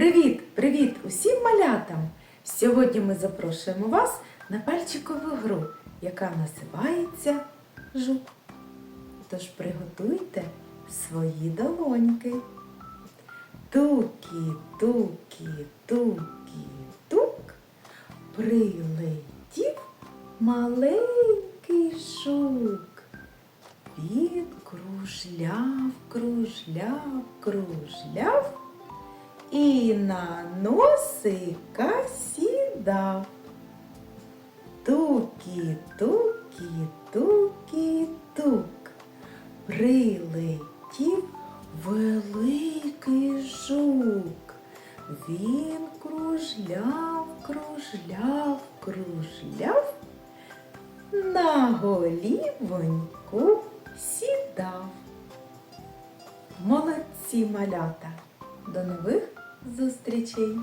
Привіт, привіт усім малятам! Сьогодні ми запрошуємо вас на пальчикову гру, яка називається Жук. Тож приготуйте свої долоньки. Тукі, тукі, тукі, тук. Прилетів маленький жук. Він кружляв, кружляв, кружляв і на носика сідав. Тукі, тукі, тукі, тук. Прилетів великий жук. Він кружляв, кружляв, кружляв, на голівоньку сідав. Молодці малята! До нових зустрічей!